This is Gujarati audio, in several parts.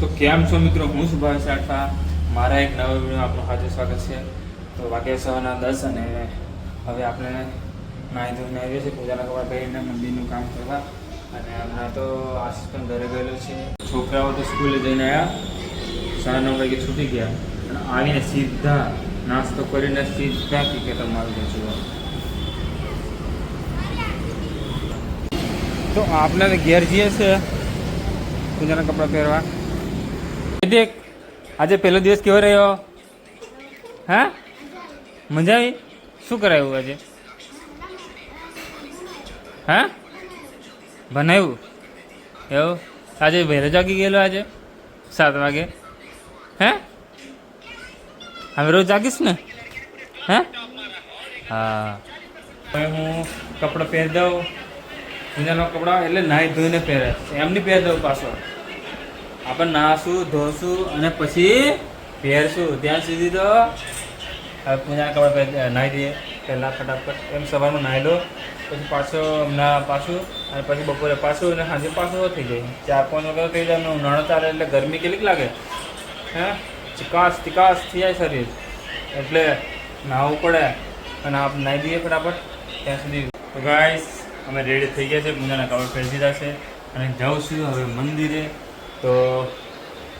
તો કેમ છો મિત્રો? હું સુભાષ આઠવા. મારા એક નવા વીડિયો આપનું હાજર સ્વાગત છે. તો વાગ્યા સવારના દસ અને હવે આપણે નાહી ધોઈને આવીએ છીએ પૂજાના કપડા પહેરીને મંદિરનું કામ કરવા. અને હમણાં તો આશીષ પણ ઘરે ગયેલો છે. છોકરાઓ તો સ્કૂલે જઈને આવ્યા સાડા નવ વાગે છૂટી ગયા. અને આવીને સીધા નાસ્તો કરીને સીધા ક્રિકેટરમાં આવી ગયા છું. તો આપણે ઘેર જઈએ છીએ પૂજાના કપડાં પહેરવા. દેખ, આજે પહેલો દિવસ કેવો રહ્યો? હા? મજા આવી? શું કરાયું આજે? હા? બનાવ્યું? એવું? આજે વહેલો જાગી ગયેલો આજે? સાત વાગે? હે? હવે રોજ જાગીશ ને? હે? હા. હવે હું કપડાં પહેરી દઉં પૂજાનો કપડાં, એટલે નાહી ધોઈને પહેરે. એમની પહેરી દઉં પાછો. આપણે નાહશું, ધોશું અને પછી પહેરશું ત્યાં સુધી તો પૂજાના કપડાં નાહી દઈએ. પહેલાં ફટાફટ એમ સવારમાં નાહી લો. પછી પાછો ના પાછું અને પછી બપોરે પાછું અને સાંજે પાછું થઈ જાય. ચાર, પાંચ વગર થઈ જાય. ઉનાળો ચાલે એટલે ગરમી કેટલીક લાગે? હે? ચિકાસ ચિકાસ થઈ જાય શરીર. એટલે નાહવું પડે અને આપ નાહી દઈએ ફટાફટ. ત્યાં સુધી. ગાઈસ અમે રેડી થઈ ગયા છે. પૂજાના કપડાં પહેરી દીધા છે. અને જાઉં છું હવે મંદિરે. તો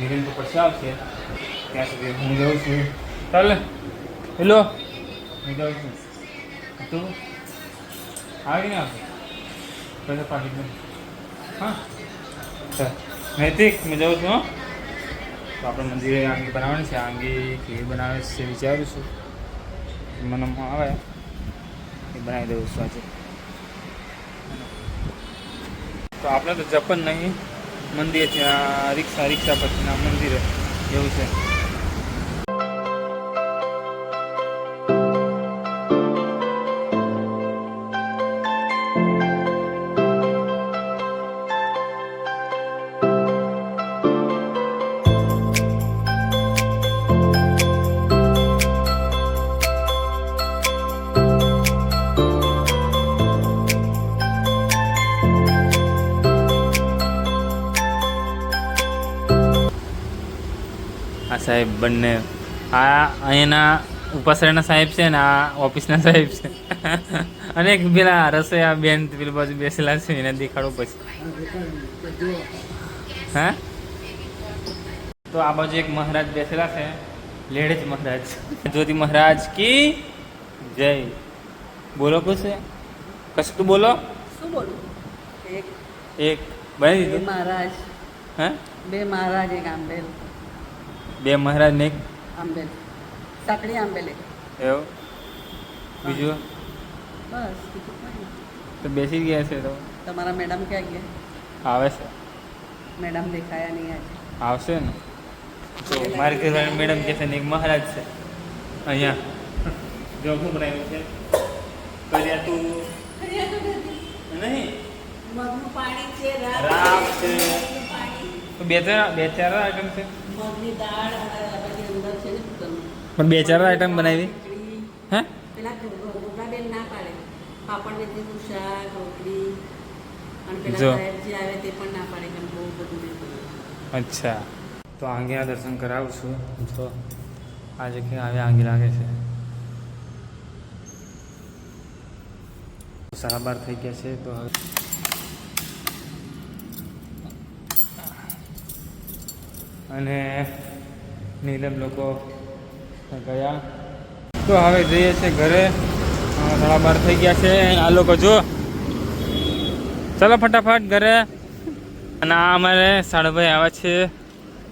નિરેન તો પછી આવશે. ત્યાં સુધી હું જાઉં છું. ચાલે. હેલો. હું જાઉં છું. તું? આવી ને આવશે પછી પાકી હા. ચાલ. નૈતિક, હું જાઉં છું તો આપણે મંદિરે આંગી બનાવવાની છે. આંગી કેવી બનાવે છે વિચારું છું. મને આવે. એ બનાવી દઉં છું આજે. તો આપણે તો જપન નહીં. મંદિર છે આ રિક્ષા રિક્ષા પછીના મંદિરે એવું છે. સાહેબ બંને. આ અહીંના ઉપાસરાના સાહેબ છે ને આ ઓફિસના સાહેબ છે. અને એક પેલા રસોઈ બેન પેલી બાજુ બેસેલા છે એને દેખાડો પછી. હા? તો આ બાજુ એક મહારાજ બેસેલા છે લેડેજ મહારાજ. જ્યોતિ મહારાજ કી જય. બોલો કુછ કશું તું બોલો? શું બોલું? એક. એક. બનાવી દીધું? મહારાજ. હા? બે મહારાજ એક આંબેલ. બે મહારાજ ને એક આંબેલ. સાંકડી આંબેલે. એવું? બીજું? બસ. તો બેસી ગયા છે તો. તમારા મેડમ ક્યાં ગયા? આવે છે. મેડમ દેખાયા નહીં આજે. આવશે ને? તો મારી ઘરવાળી મેડમ કહે છે ને એક મહારાજ છે. અહીંયા. જો શું બનાવ્યું છે? કર્યા તું નહીં. મગનું પાણી છે રામ છે. તો બે ચાર બે ચાર આઈટમ છે. પણ બે ચાર આઈટમ બનાવી? હે? પેલા ગોગલાબેન ના પાડે. પાપડ મેથીનું શાક રોટલી અને પેલા જો. જે આવે તે પણ ના પાડે કે બહુ બધું અચ્છા. તો આંગીના દર્શન કરાવું છું. તો આજે કે આવે આંગી લાગે છે. સારા બાર થઈ ગયા છે તો હવે અને નીલમ લોકો ગયા. તો હવે જઈએ છીએ ઘરે. સાડા બાર થઈ ગયા છે. આ લોકો જો ચલો ફટાફટ ઘરે. અને આ અમારે સાળભાઈ આવ્યા છે.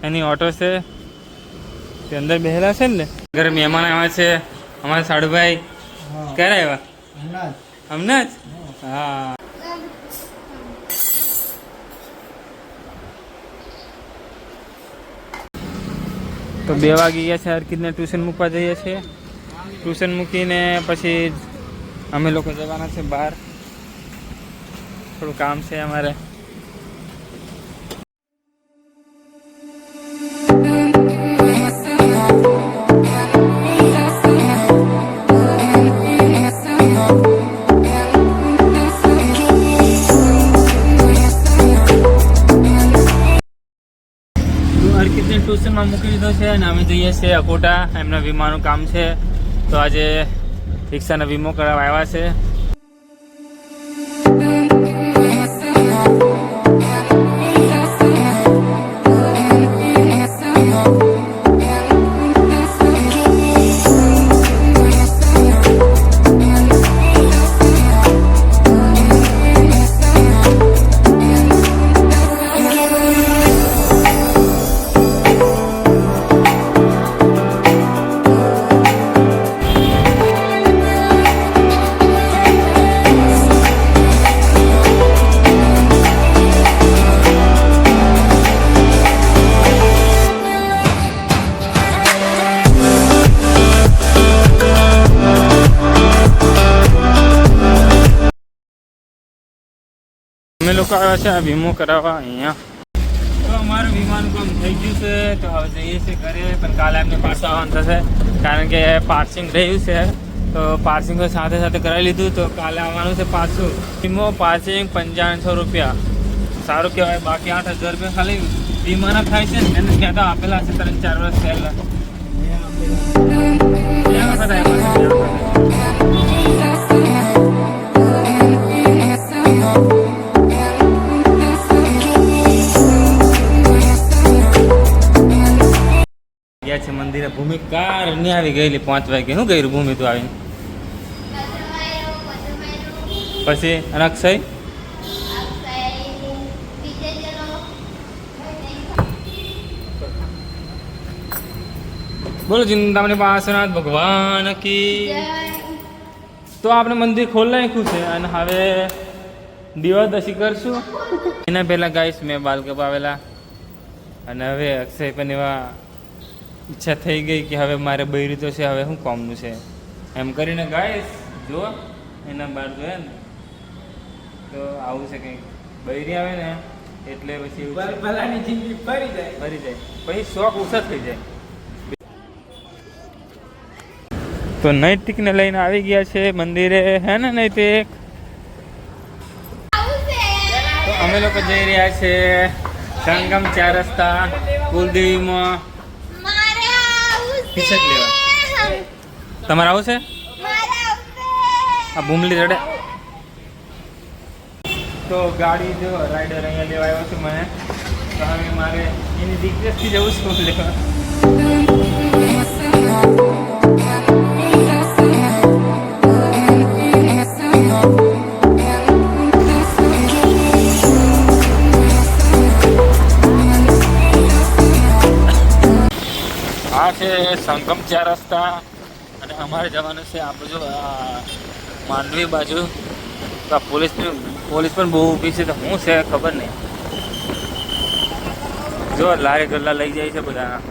એની ઓટો છે. તે અંદર બેહેલા છે ને? ઘરે મહેમાન આવ્યા છે. અમારા સાળભાઈ. ક્યારે આવ્યા હમણાં જ. હા. તો બે વાગી ગયા છે હરકીતને ટ્યુશન મૂકવા જઈએ છીએ. ટ્યુશન મૂકીને પછી અમે લોકો જવાના છે બહાર. થોડું કામ છે અમારે. ટ્યુશનમાં મૂકી દીધો છે અને અમે જઈએ છીએ અકોટા. એમના વીમાનું કામ છે. તો આજે રિક્ષાનો વીમો કરાવવા આવ્યા છે. અમે લોકો આવ્યા છે વીમો કરાવવા અહીંયા. તો અમારું વીમાનું કામ થઈ ગયું છે, તો હવે જઈએ છીએ ઘરે, પણ કાલે એમને પાછા આવવાનું થશે. કારણ કે પાર્સિંગ રહ્યું છે, તો પાર્સિંગ સાથે સાથે કરાવી લીધું, તો કાલે આવવાનું છે પાછું. વીમો, પાર્સિંગ પંચાણસો રૂપિયા. સારું કહેવાય, બાકી આઠ હજાર રૂપિયા ખાલી વીમાના થાય છે, એને કહેતા આપેલા છે, ત્રણ ચાર વર્ષ પહેલા. ગયા છે મંદિરે. ભૂમિ કાર નહીં આવી ગયેલી પાંચ વાગે. શું કર્યું ભૂમિ તું આવીને? પછી અને અક્ષય બોલો, ચિંતામણી પાસનાથ ભગવાન કી તો આપણે મંદિર ખોલ નાખ્યું છે અને હવે દિવાદશી કરશું. એના પહેલાં ગાઈશ મેં બાલકપ આવેલા અને હવે અક્ષય પણ એવા ઈચ્છા થઈ ગઈ કે હવે મારે બૈરી તો છે હવે શું કોમનું છે? એમ કરીને ગાઈશ જો એના બહાર જોયા ને. તો આવું છે કંઈક. બૈરી આવે ને એટલે પછી ભલાની જિંદગી ફરી જાય. ફરી જાય. પછી શોખ ઓછા થઈ જાય. તો નૈતિકને લઈને આવી ગયા છે મંદિરે હે ને નૈતિક? તો અમે લોકો જઈ રહ્યા છે સંગમ ચાર રસ્તા કુલદેવીમાં. ટી-શર્ટ લેવા. તમારે આવું છે આ ભૂમલી રડે તો ગાડી જો રાઈડર અહીંયા લેવા આવ્યો છે મને. તો હવે મારે એની રિક્વેસ્ટથી જવું છું લેવા. સંગમ ચાર રસ્તા અને અમારે જવાનું છે આ બાજુ માંડવી બાજુ. તો આ પોલીસની પોલીસ પણ બહુ ઊભી છે તો શું છે ખબર નહીં. જો લારી ગલ્લા લઈ જાય છે બધાના.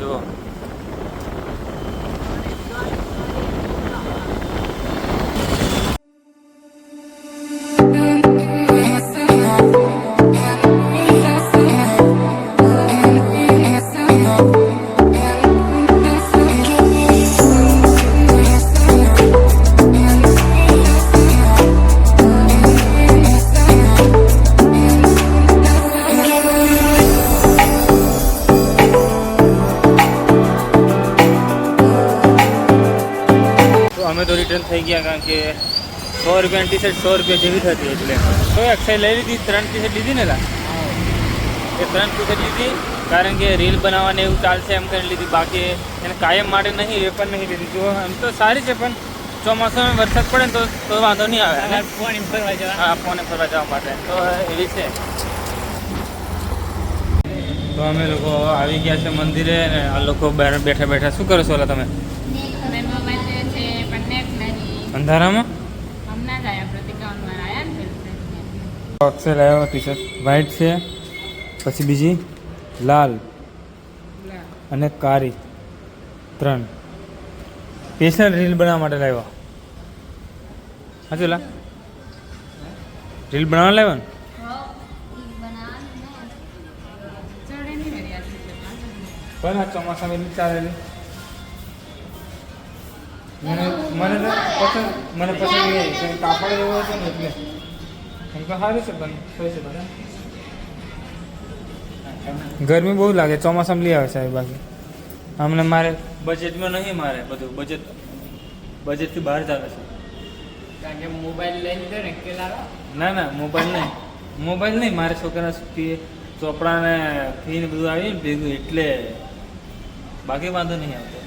જો. અમે તો રિટર્ન થઈ ગયા કારણ કે સો રૂપિયાની ટી શર્ટ સો રૂપિયા જેવી થતી એટલે. તો અક્ષય લઈ લીધી ત્રણ ટી શર્ટ લીધી ને લા એ ત્રણ ટી શર્ટ લીધી કારણ કે રીલ બનાવવાને એવું ચાલશે એમ કરી લીધી. બાકી એને કાયમ માટે નહીં એ પણ નહીં લીધી. જો એમ તો સારી છે પણ ચોમાસામાં વરસાદ પડે ને તો તો વાંધો નહીં આવે અને પાણી ફરવા જવા હા ફોને ફરવા જવા માટે. તો એવી છે. તો અમે લોકો આવી ગયા છે મંદિરે અને આ લોકો બહાર બેઠા બેઠા શું કરો છો ઓલા તમે? અંધારામાં? હમણાં જ આવ્યા પ્રતિકાવન વાર આવ્યા અક્ષર આવ્યો ટી શર્ટ વ્હાઈટ છે, પછી બીજી લાલ અને કાળી. ત્રણ. સ્પેશિયલ રીલ બનાવવા માટે લાવ્યો. હા ચલા રીલ બનાવવા લાવ્યો ને? પણ આ ચોમાસામાં ચાલેલી? મને તો પસંદ મને પસંદ નહીં કાપડ જેવો હતો ને એટલે. એમ તો સારું છે પણ થઈ છે બધા ગરમી બહુ લાગે ચોમાસામાં લઈ આવે સાહેબ બાકી અમને મારે બજેટમાં નહીં મારે બધું બજેટ. બજેટથી બહાર જ આવે છે. કારણ કે મોબાઈલ લઈને છે ને કે ના ના મોબાઈલ નહીં. મોબાઈલ નહીં મારે છોકરા ચોપડા ને ફી ને બધું આવ્યું ને ભેગું એટલે બાકી વાંધો નહીં આવતો.